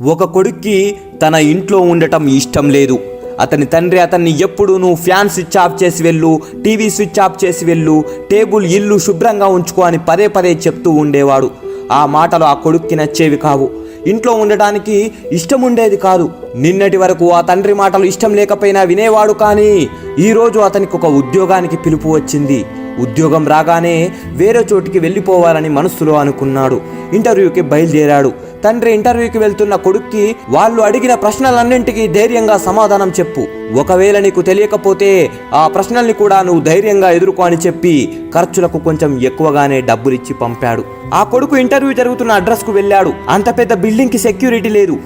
ఒక కొడుక్కి తన ఇంట్లో ఉండటం ఇష్టం లేదు. అతని తండ్రి అతన్ని ఎప్పుడూనూ ఫ్యాన్ స్విచ్ ఆఫ్ చేసి వెళ్ళు టీవీ స్విచ్ ఆఫ్ చేసి వెళ్ళు టేబుల్ ఇల్లు శుభ్రంగా ఉంచుకో అని పదే పదే చెప్తూ ఉండేవాడు. ఆ మాటలు ఆ కొడుక్కి నచ్చేవి కావు. ఇంట్లో ఉండటానికి ఇష్టం ఉండేది కాదు. నిన్నటి వరకు ఆ తండ్రి మాటలు ఇష్టం లేకపోయినా వినేవాడు కానీ ఈరోజు అతనికి ఒక ఉద్యోగానికి పిలుపు వచ్చింది. ఉద్యోగం రాగానే వేరే చోటికి వెళ్ళిపోవాలని మనస్సులో అనుకున్నాడు. ఇంటర్వ్యూకి బయలుదేరాడు. తండ్రి ఇంటర్వ్యూకి వెళ్తున్న కొడుక్కి వాళ్ళు అడిగిన ప్రశ్నలన్నింటికీ ధైర్యంగా సమాధానం చెప్పు. ఒకవేళ నీకు తెలియకపోతే ఆ ప్రశ్నల్ని కూడా నువ్వు ధైర్యంగా ఎదుర్కో అని చెప్పి ఖర్చులకు కొంచెం ఎక్కువగానే డబ్బులిచ్చి పంపాడు. ఆ కొడుకు ఇంటర్వ్యూ జరుగుతున్న అడ్రస్కు వెళ్ళాడు. అంత పెద్ద బిల్డింగ్కి సెక్యూరిటీ లేదు.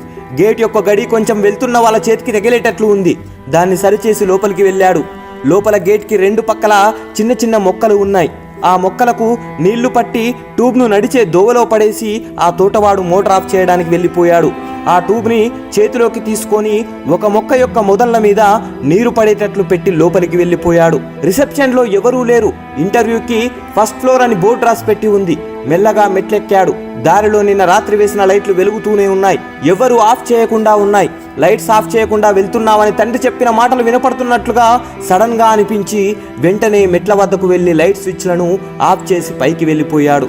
గేట్ యొక్క గడి కొంచెం వెళ్తున్న వాళ్ళ చేతికి తగిలేటట్లు ఉంది. దాన్ని సరిచేసి లోపలికి వెళ్ళాడు. లోపల గేట్కి రెండు పక్కల చిన్న చిన్న మొక్కలు ఉన్నాయి. ఆ మొక్కలకు నీళ్ళు పట్టి ట్యూబ్ను నడిచే దోవలో పడేసి ఆ తోటవాడు మోటార్ ఆఫ్ చేయడానికి వెళ్ళిపోయాడు. ఆ ట్యూబ్ని చేతిలోకి తీసుకొని ఒక మొక్క యొక్క మొదళ్ళ మీద నీరు పడేటట్లు పెట్టి లోపలికి వెళ్ళిపోయాడు. రిసెప్షన్లో ఎవరూ లేరు. ఇంటర్వ్యూకి ఫస్ట్ ఫ్లోర్ అని బోర్డు రాసి పెట్టి ఉంది. మెల్లగా మెట్లెక్కాడు. దారిలో నిన్న రాత్రి వేసిన లైట్లు వెలుగుతూనే ఉన్నాయి. ఎవరు ఆఫ్ చేయకుండా ఉన్నాయి. లైట్స్ ఆఫ్ చేయకుండా వెళ్తున్నామని తండ్రి చెప్పిన మాటలు వినపడుతున్నట్లుగా సడన్గా అనిపించి వెంటనే మెట్ల వద్దకు వెళ్ళి లైట్ స్విచ్లను ఆఫ్ చేసి పైకి వెళ్ళిపోయాడు.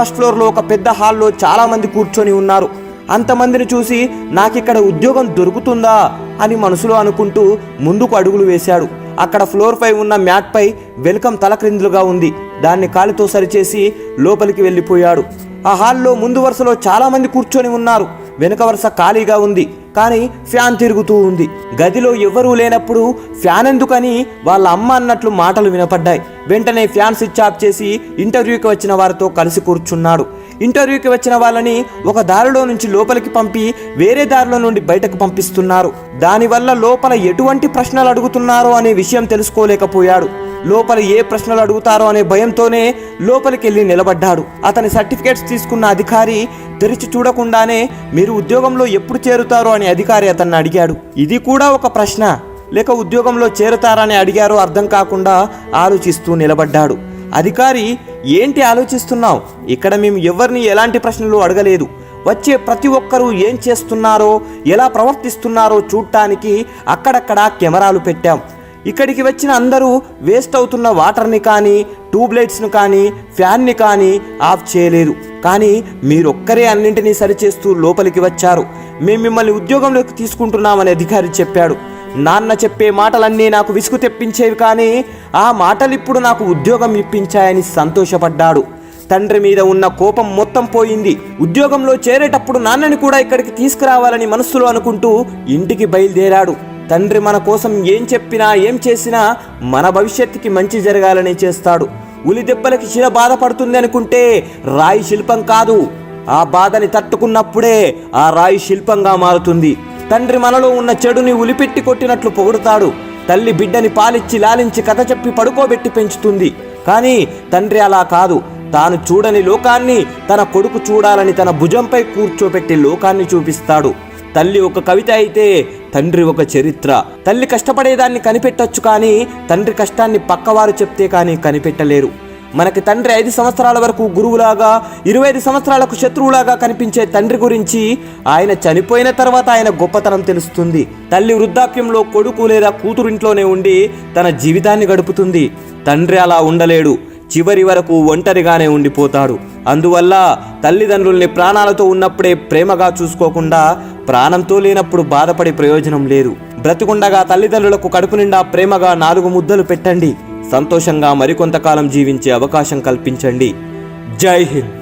ఫస్ట్ ఫ్లోర్లో ఒక పెద్ద హాల్లో చాలామంది కూర్చొని ఉన్నారు. అంతమందిని చూసి నాకిక్కడ ఉద్యోగం దొరుకుతుందా? అని మనసులో అనుకుంటూ ముందుకు అడుగులు వేశాడు. అక్కడ ఫ్లోర్పై ఉన్న మ్యాట్పై వెల్కమ్ తలక్రిందులుగా ఉంది. దాన్ని కాలితో సరిచేసి లోపలికి వెళ్ళిపోయాడు. ఆ హాల్లో ముందు వరుసలో చాలామంది కూర్చొని ఉన్నారు. వెనుక వరుస ఖాళీగా ఉంది. కానీ ఫ్యాన్ తిరుగుతూ ఉంది. గదిలో ఎవరూ లేనప్పుడు ఫ్యాన్ ఎందుకని వాళ్ళ అమ్మ అన్నట్లు మాటలు వినపడ్డాయి. వెంటనే ఫ్యాన్ స్విచ్ ఆఫ్ చేసి ఇంటర్వ్యూకి వచ్చిన వారితో కలిసి కూర్చున్నాడు. ఇంటర్వ్యూకి వచ్చిన వాళ్ళని ఒక దారిలో నుంచి లోపలికి పంపి వేరే దారిలో నుండి బయటకు పంపిస్తున్నారు. దానివల్ల లోపల ఎటువంటి ప్రశ్నలు అడుగుతున్నారో అనే విషయం తెలుసుకోలేకపోయాడు. లోపల ఏ ప్రశ్నలు అడుగుతారో అనే భయంతోనే లోపలికి వెళ్ళి నిలబడ్డాడు. అతని సర్టిఫికేట్స్ తీసుకున్న అధికారి తెరిచి చూడకుండానే మీరు ఉద్యోగంలో ఎప్పుడు చేరుతారో అని అధికారి అతన్ని అడిగాడు. ఇది కూడా ఒక ప్రశ్న. లేక ఉద్యోగంలో చేరుతారని అడిగారో అర్థం కాకుండా ఆలోచిస్తూ నిలబడ్డాడు. అధికారి ఏంటి ఆలోచిస్తున్నావు? ఇక్కడ మేము ఎవరిని ఎలాంటి ప్రశ్నలు అడగలేదు. వచ్చే ప్రతి ఒక్కరూ ఏం చేస్తున్నారో ఎలా ప్రవర్తిస్తున్నారో చూడటానికి అక్కడక్కడ కెమెరాలు పెట్టాం. ఇక్కడికి వచ్చిన అందరూ వేస్ట్ అవుతున్న వాటర్ని కానీ ట్యూబ్లైట్స్ను కానీ ఫ్యాన్ని కానీ ఆఫ్ చేయలేరు కానీ మీరొక్కరే అన్నింటినీ సరిచేస్తూ లోపలికి వచ్చారు. మేము మిమ్మల్ని ఉద్యోగంలోకి తీసుకుంటున్నామని అధికారి చెప్పాడు. నాన్న చెప్పే మాటలన్నీ నాకు విసుగు తెప్పించేవి కానీ ఆ మాటలు ఇప్పుడు నాకు ఉద్యోగం ఇప్పించాయని సంతోషపడ్డాడు. తండ్రి మీద ఉన్న కోపం మొత్తం పోయింది. ఉద్యోగంలో చేరేటప్పుడు నాన్నని కూడా ఇక్కడికి తీసుకురావాలని మనస్సులో అనుకుంటూ ఇంటికి బయలుదేరాడు. తండ్రి మన కోసం ఏం చెప్పినా ఏం చేసినా మన భవిష్యత్తుకి మంచి జరగాలని చేస్తాడు. ఉలి దెబ్బలకి శిల బాధపడుతుంది అనుకుంటే రాయి శిల్పం కాదు. ఆ బాధని తట్టుకున్నప్పుడే ఆ రాయి శిల్పంగా మారుతుంది. తండ్రి మనలో ఉన్న చెడుని ఉలిపెట్టి కొట్టినట్లు పొగుడుతాడు. తల్లి బిడ్డని పాలిచ్చి లాలించి కథ చెప్పి పడుకోబెట్టి పెంచుతుంది. కానీ తండ్రి అలా కాదు. తాను చూడని లోకాన్ని తన కొడుకు చూడాలని తన భుజంపై కూర్చోబెట్టి లోకాన్ని చూపిస్తాడు. తల్లి ఒక కవిత అయితే తండ్రి ఒక చరిత్ర. తల్లి కష్టపడేదాన్ని కనిపెట్టొచ్చు కానీ తండ్రి కష్టాన్ని పక్కవారు చెప్తే కానీ కనిపెట్టలేరు. మనకి తండ్రి ఐదు సంవత్సరాల వరకు గురువులాగా ఇరవై ఐదు సంవత్సరాలకు శత్రువులాగా కనిపించే తండ్రి గురించి ఆయన చనిపోయిన తర్వాత ఆయన గొప్పతనం తెలుస్తుంది. తల్లి వృద్ధాప్యంలో కొడుకు లేదా కూతురు ఇంట్లోనే ఉండి తన జీవితాన్ని గడుపుతుంది. తండ్రి అలా ఉండలేడు. చివరి వరకు ఒంటరిగానే ఉండిపోతాడు. అందువల్ల తల్లిదండ్రుల్ని ప్రాణాలతో ఉన్నప్పుడే ప్రేమగా చూసుకోకుండా ప్రాణంతో లేనప్పుడు బాధపడే ప్రయోజనం లేదు. బ్రతికుండగా తల్లిదండ్రులకు కడుపు నిండా ప్రేమగా నాలుగు ముద్దలు పెట్టండి. సంతోషంగా మరికొంతకాలం జీవించే అవకాశం కల్పించండి. జై హింద్.